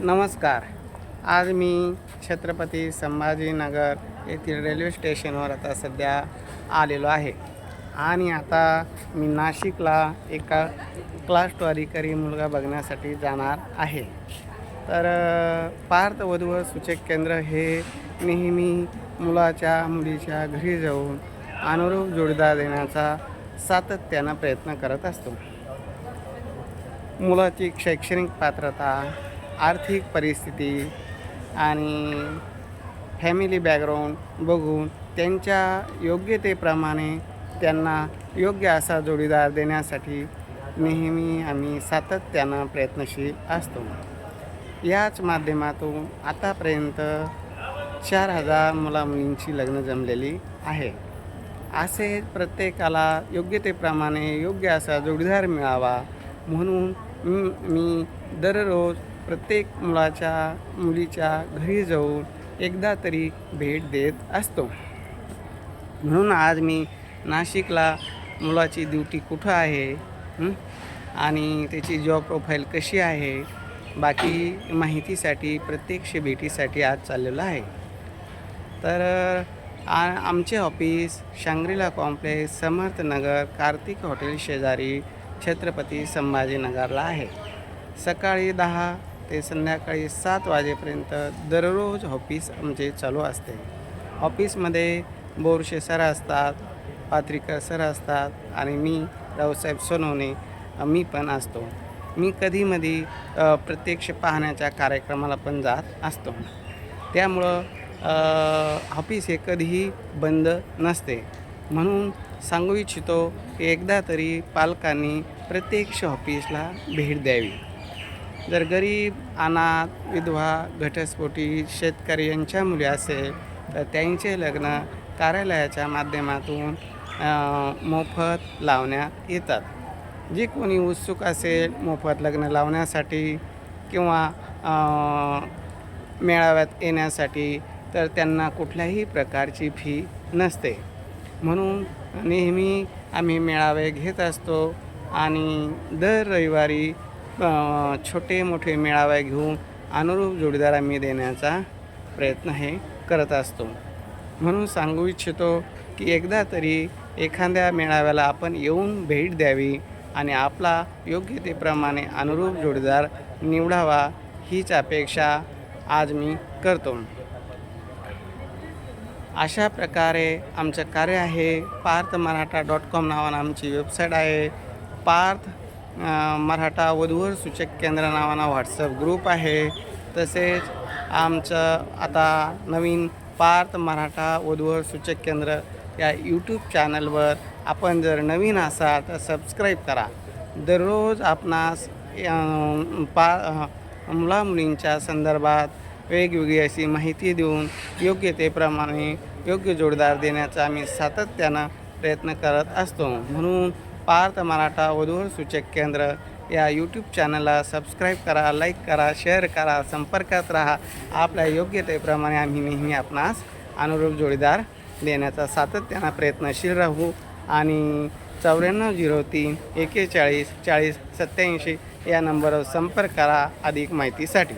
नमस्कार. आज मी छत्रपती संभाजीनगर येथील रेल्वे स्टेशनवर आता सध्या आलेलो आहे. आणि आता मी नाशिकला एका क्लास टू मुलगा बघण्यासाठी जाणार आहे. तर पार्थ वधूवर सूचक केंद्र हे नेहमी मुलाच्या मुलीच्या घरी जाऊन अनुरूप जोडीदार देण्याचा सातत्यानं प्रयत्न करत असतो. मुलाची शैक्षणिक पात्रता आर्थिक परिस्थिती आणि फॅमिली बॅकग्राऊंड बघून त्यांच्या योग्यतेप्रमाणे त्यांना योग्य असा जोडीदार देण्यासाठी नेहमी आम्ही सातत्यानं प्रयत्नशील असतो. याच माध्यमातून आतापर्यंत चार हजार मुलामुलींची लग्न जमलेली आहे. असे प्रत्येकाला योग्यतेप्रमाणे योग्य असा जोडीदार मिळावा म्हणून मी मी दररोज प्रत्येक मुलाच्या मुलीच्या घरी जाऊन एकदा तरी भेट देत असतो. म्हणून आज मी नाशिकला मुलाची ड्युटी कुठं आहे आणि त्याची जॉब प्रोफाईल कशी आहे बाकी माहितीसाठी प्रत्यक्ष भेटीसाठी आज चाललेलो आहे. तर आ आमचे office Shangrila complex Samarthnagar Kartik hotel शेजारी छत्रपती संभाजीनगरला आहे. सकाळी दहा ते संध्याकाळी सात वाजेपर्यंत दररोज ऑफिस आमचे चालू असते. ऑफिसमध्ये बोरशे सर असतात पात्रिकर सर असतात आणि मी रावसाहेब सोनवणे मी पण असतो. मी कधीमधी प्रत्यक्ष पाहण्याच्या कार्यक्रमाला पण जात असतो. त्यामुळं ऑफिस हे कधीही बंद नसते. म्हणून सांगू इच्छितो की एकदा तरी पालकांनी प्रत्यक्ष ऑफिसला भेट द्यावी. जर गरीब अनाथ विधवा घटस्फोटी शेतकरी यांच्या मुली असेल तर त्यांचे लग्न कार्यालयाच्या माध्यमातून मोफत लावण्यात येतात. जे कोणी उत्सुक असेल मोफत लग्न लावण्यासाठी किंवा मेळाव्यात येण्यासाठी तर त्यांना कुठल्याही प्रकारची फी नसते. म्हणून नेहमी आम्ही मेळावे घेत असतो आणि दर रविवारी छोटे मोठे मेळावे घेऊन अनुरूप जोडीदार आम्ही देण्याचा प्रयत्न हे करत असतो. म्हणून सांगू इच्छितो की एकदा तरी एखाद्या मेळाव्याला आपण येऊन भेट द्यावी आणि आपला योग्यतेप्रमाणे अनुरूप जोडीदार निवडावा हीच अपेक्षा आज मी करतो. अशा प्रकारे आमचं कार्य आहे. पार्थ मराठा डॉट कॉम नावानं आमची वेबसाईट आहे. पार्थ मराठा वधूवर सूचक केंद्र नावानं व्हॉट्सअप ग्रुप आहे. तसेच आमचं आता नवीन पार्थ मराठा वधूवर सूचक केंद्र या यूट्यूब चॅनलवर आपण जर नवीन असाल तर सबस्क्राईब करा. दररोज आपणास पा मुलामुलींच्या संदर्भात वेगवेगळी अशी माहिती देऊन योग्य तेप्रमाणे योग्य जोडदार देण्याचा आम्ही सातत्यानं प्रयत्न करत असतो. म्हणून पार्थ मराठा वधूवर सूचक केंद्र. या यूट्यूब चॅनलला सबस्क्राईब करा लाईक करा शेअर करा संपर्कात राहा. आपल्या योग्यतेप्रमाणे आम्ही नेहमी आपणास अनुरूप जोडीदार देण्याचा सातत्यानं प्रयत्नशील राहू. आणि चौऱ्याण्णव झिरो तीन एकेचाळीस चाळीस सत्याऐंशी या नंबरवर संपर्क करा अधिक माहितीसाठी.